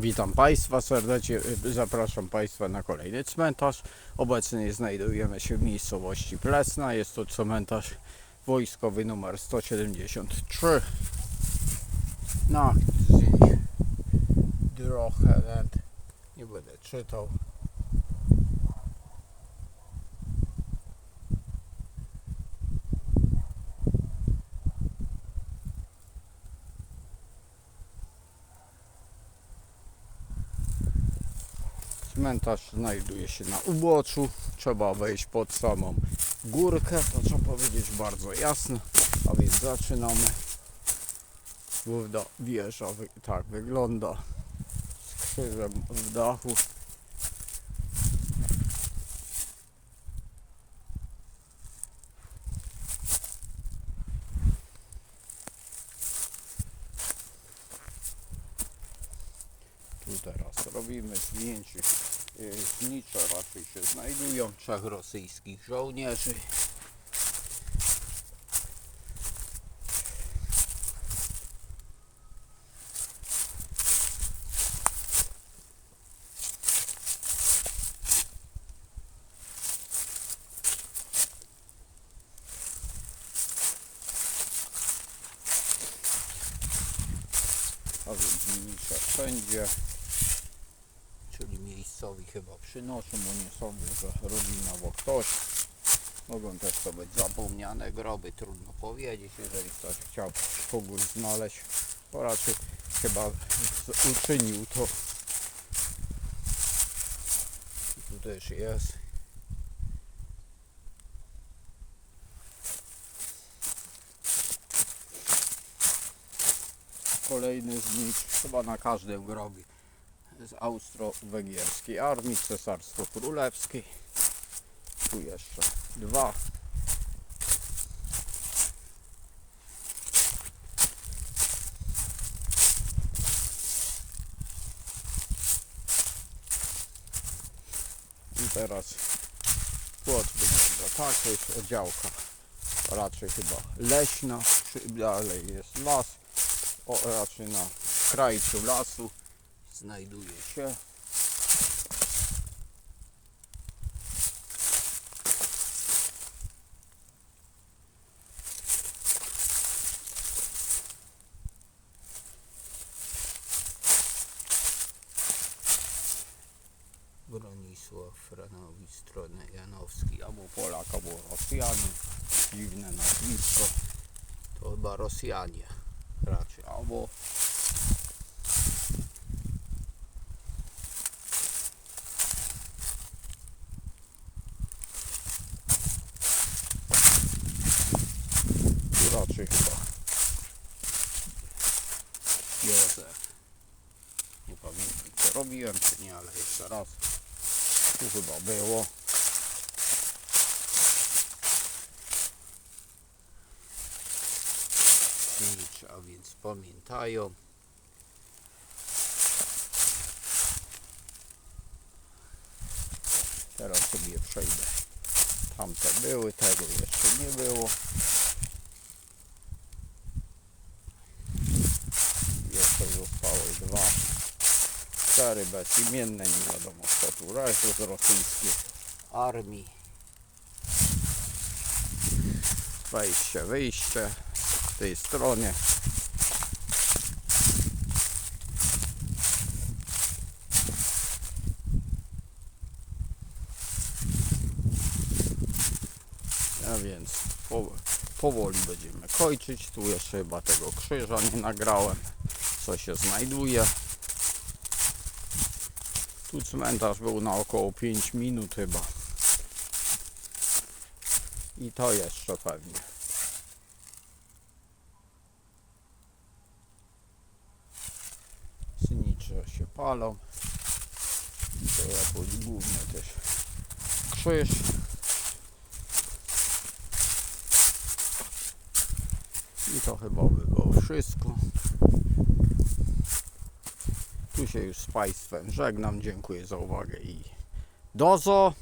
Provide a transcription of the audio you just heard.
Witam Państwa serdecznie, y, zapraszam Państwa na kolejny cmentarz. Obecnie znajdujemy się w miejscowości Plesna. Jest to cmentarz wojskowy numer 173. Na akcji Droheland. Nie będę czytał. Cmentarz znajduje się na uboczu. Trzeba wejść pod samą górkę. To trzeba powiedzieć bardzo jasno. A więc zaczynamy. Główna wieża tak wygląda. Z krzyżem w dachu. Tu teraz robimy zdjęcie. y, Znicze raczej się znajdują trzech rosyjskich żołnierzy. A więc wszędzie. Miejscowi chyba przynoszą, nie sądzę, że rodzina, bo ktoś. Mogą też to być zapomniane groby, trudno powiedzieć. Jeżeli ktoś chciał kogoś znaleźć, to raczej chyba uczynił to. Tu też jest. Kolejny znicz, chyba na każdym grobie z austro-węgierskiej armii, cesarstwo królewskie. Tu jeszcze dwa. I teraz płot wygląda tak, to jest oddziałka raczej chyba leśna, dalej jest las, o, raczej na krańcu lasu znajduje się Bronisław Franowicz, stronę Janowski, albo Polak, albo Rosjanin. Dziwne nazwisko. To chyba Rosjanie raczej, albo Chyba Józef. Nie pamiętam co robiłem czy nie, ale jeszcze raz. Tu chyba było. Nic, a więc pamiętają. Teraz sobie przejdę. Tamte były, tego jeszcze nie było. Jeszcze zostały dwa. Cztery bezimienne, nie wiadomo kto tu leży z rosyjskiej armii. Wejście, wyjście z tej stronie. A więc po, powoli będziemy kończyć. Tu jeszcze chyba tego krzyża nie nagrałem, co się znajduje. Tu cmentarz był na około 5 minut chyba. I to jeszcze pewnie. Znicze się palą. To jakoś główny też krzyż. I to chyba by było wszystko. Tu się już z Państwem żegnam. Dziękuję za uwagę i dozo.